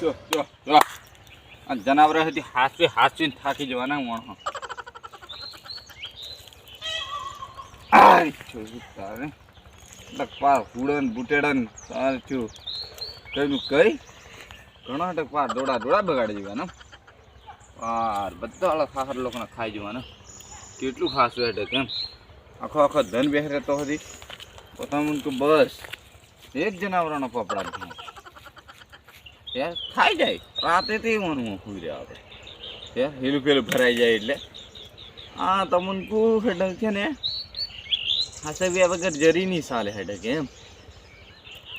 જો જો જો. આ જનાવર હતી હાસવી હાસવીને થાકી જવાના જો તારે. ટકપા હુડન, બુટેડન કઈ? ઘણા ટકપા દોડા દોડા બગાડી જવાના પાર બધા ખાખર લોકોને ખાઈ જવાના. કેટલું ખાસ એટલે કેમ આખો આખો ધન બેહરે તો હતી પોતાનું બસ. એક જનાવરાનો પપડા. યાર ખાઈ જાય. રાતે તે મનમાં સુઈ રહ્યા આપણે યાર હેલું પેલું ભરાઈ જાય એટલે. આ તમને કું હેડક છે ને. હાસવ્યા વગર જરી નહીં ચાલે હેડક એમ.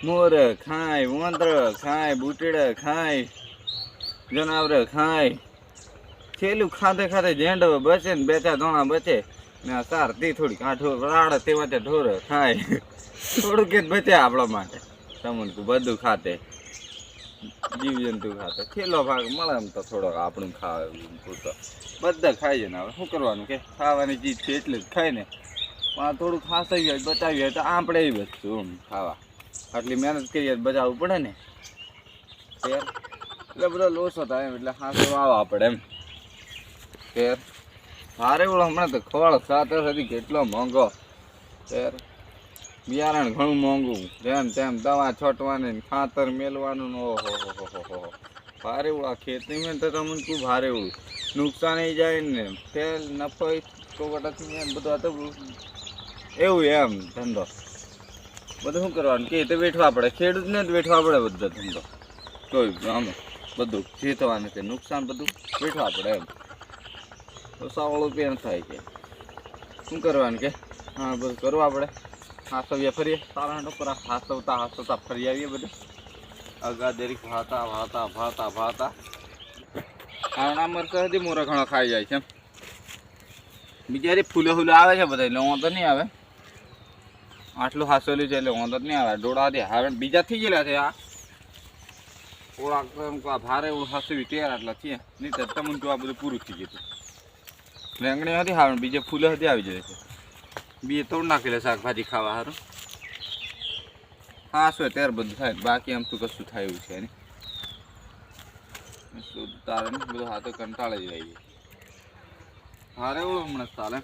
મોર ખાય વંત્ર ખાય, બુટેડ ખાય, જનાવર ખાય. છેલ્લું ખાતે ખાતે જેંડ બચે ને બે ચાર ધોણા બચે. ને આ સાર તે થોડી કાઠો રાડ તે માટે ઢોર ખાય. થોડુંક જ બચે આપણા માટે. તમને બધું ખાતે. જીવ ખાતા. છેલ્લો ભાગ? મળે એમ તો થોડોક આપણું ખાવા પૂરતો. બધા ખાઈ જાય ને હવે. શું કરવાનું કે? ખાવાની ચીજ છે એટલે જ ખાય ને. પણ થોડું ખાસાઈ હોય બચાવી હોય તો આપણે એ વસ્તુ એમ ખાવા. આટલી મહેનત કરીએ બચાવવું પડે ને. ફેર? એટલે બધા લોસો થાય એમ, એટલે હાથે આવવા પડે એમ. ફેર? ભારે ઓળો હમણાં તો ખોળ સાતર હતી કેટલો મોંઘો. ફેર? બિયારણ ઘણું મોંઘું. જેમ તેમ દવા છોટવાની ખાતર મેલવાનું ઓહો, હો હો હો ભારે ઉળા ખેતીમાં તો તમને શું ભારે એવું નુકસાન જાય ને તેલ નફો કોકટાથી ને બધું આ તો એવું એમ ધંધો. બધું શું કરવાનું? કે તો વેઠવા પડે. ખેડૂતને જ વેઠવા પડે બધો ધંધો. કોઈ આમ બધું જીતવાનું છે નુકસાન બધું બેઠવા પડે એમ. તો સાવળું પેન થાય કે. શું કરવાનું કે? હા, બધું કરવા પડે. હાસવીએ ફરીએ. સારા હાંડો પર હાસવતા હાસવતા ફરી આવીએ બધે. અગા દરેક ભાતા ભાતા ભાતા ભાતા. આણા મરચા હતી મોરા ઘણો ખાઈ જાય છે બિચારી ફૂલે ફૂલે આવે છે બધા એટલે વાંધો નહીં આવે. આટલું હાસવેલું છે એટલે વાંધો જ નહીં આવે. ડોળાથી હવે બીજા થઈ ગયેલા છે આ. ઓળા ભારે હાસવી તૈયાર આટલા છે. નહીં તો તમને આ બધું પૂરું થઈ ગયું હતું રેંગણી હતી હા બીજે ફૂલે હતી આવી જાય છે. બી તોડ નાખેલા શાકભાજી ખાવા સારું હા, શું ત્યારે બધું થાય. બાકી આમ તો કશું થાય એવું છે નહીં. શું તારે ને બધું હાથો કંટાળે જ રહી હારે એવું હમણાં ચાલે.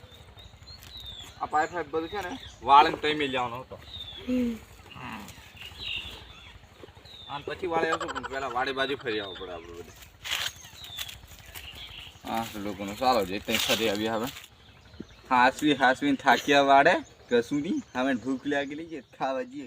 આ પાઇપ પાઇપ બધું છે ને, વાળીને તઈ જવાનો હતો. અને પછી વાળે આવશું, પણ પહેલા વાડી બાજુ ફરી આવવું પડે આપણે બધે. હા લોકોનો સારો જે ત્યાં ફરી આવી હવે. હાસવી હાસવીને થાક્યા વાળે કશું નહીં. હવે ભૂખ લાગેલી છે ખાવા જઈએ